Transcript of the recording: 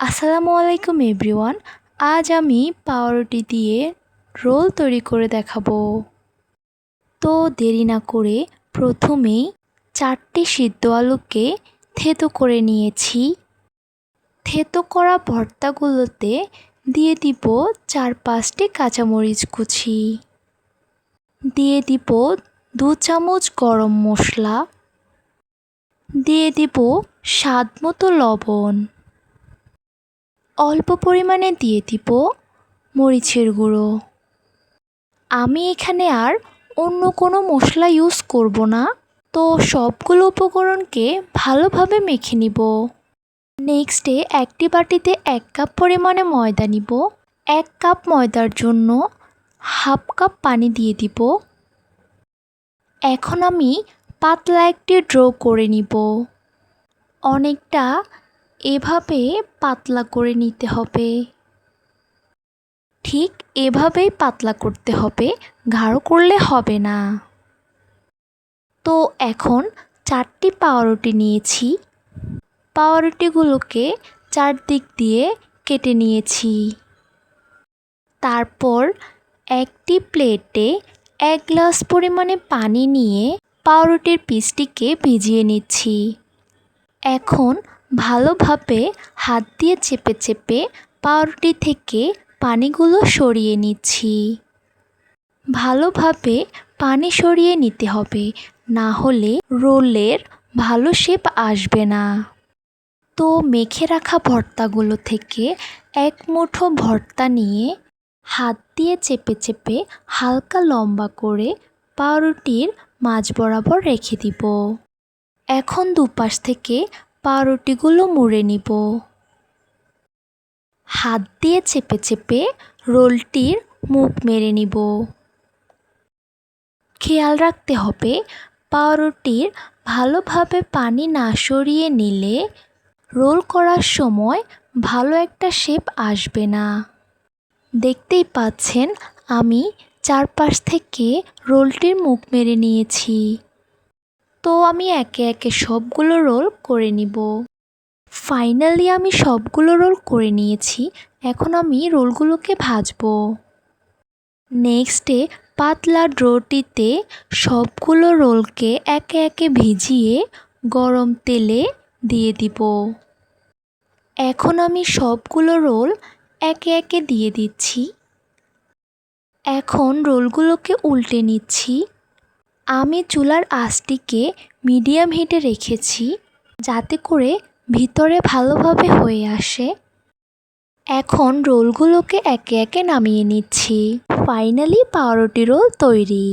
আসসালামু আলাইকুম এভরিওয়ান, আজ আমি পাউরুটি দিয়ে রোল তৈরি করে দেখাবো। তো দেরি না করে প্রথমেই চারটে সিদ্ধ আলুকে থেতো করে নিয়েছি। থেতো করা ভর্তাগুলোতে দিয়ে দিব চার পাঁচটি কাঁচামরিচ কুচি। দিয়ে দিব দু চামচ গরম মশলা। দিয়ে দিব স্বাদ মতো লবণ। অল্প পরিমাণে দিয়ে দিব মরিচের গুঁড়ো। আমি এখানে আর অন্য কোনো মশলা ইউজ করব না। তো সবগুলো উপকরণকে ভালোভাবে মেখে নিব। নেক্সটে একটি বাটিতে এক কাপ পরিমাণে ময়দা নিব। এক কাপ ময়দার জন্য হাফ কাপ পানি দিয়ে দিব। এখন আমি পাতলা একটি ড্র করে নিব। অনেকটা এভাবে পাতলা করে নিতে হবে। ঠিক এভাবেই পাতলা করতে হবে ঘাড় করলে হবে না। তো এখন চারটি পাউরুটি নিয়েছি। পাউরুটিগুলোকে চারদিক দিয়ে কেটে নিয়েছি। তারপর একটি প্লেটে এক গ্লাস পরিমাণে পানি নিয়ে পাউরুটির পিসটিকে ভিজিয়ে নিচ্ছি। এখন ভালোভাবে হাত দিয়ে চেপে চেপে পাউরুটি থেকে পানিগুলো সরিয়ে নিচ্ছি। ভালোভাবে পানি সরিয়ে নিতে হবে, না হলে রোলের ভালো শেপ আসবে না। তো মেখে রাখা ভর্তাগুলো থেকে এক মুঠো ভর্তা নিয়ে হাত দিয়ে চেপে চেপে হালকা লম্বা করে পাউরুটির মাঝ বরাবর রেখে দিব। এখন দুপাশ থেকে পাউরুটিগুলো মুড়ে নিব। হাত দিয়ে চেপে চেপে রোলটির মুখ মেরে নিব। খেয়াল রাখতে হবে, পাউরুটির ভালোভাবে পানি না সরিয়ে নিলে রোল করার সময় ভালো একটা শেপ আসবে না। দেখতেই পাচ্ছেন, আমি চারপাশ থেকে রোলটির মুখ মেরে নিয়েছি। তো আমি একে একে সবগুলো রোল করে নিব। ফাইনালি আমি সবগুলো রোল করে নিয়েছি। এখন আমি রোলগুলোকে ভাজবো। নেক্সটে পাতলা ড্রোটিতে সবগুলো রোলকে একে একে ভিজিয়ে গরম তেলে দিয়ে দিব। এখন আমি সবগুলো রোল একে একে দিয়ে দিচ্ছি। এখন রোলগুলোকে উল্টে নিচ্ছি। আমি চুলার আঁচটিকে মিডিয়াম হিটে রেখেছি যাতে করে ভিতরে ভালোভাবে হয়ে আসে। এখন রোলগুলোকে একে একে নামিয়ে নিচ্ছি। ফাইনালি পাউরুটি রোল তৈরি।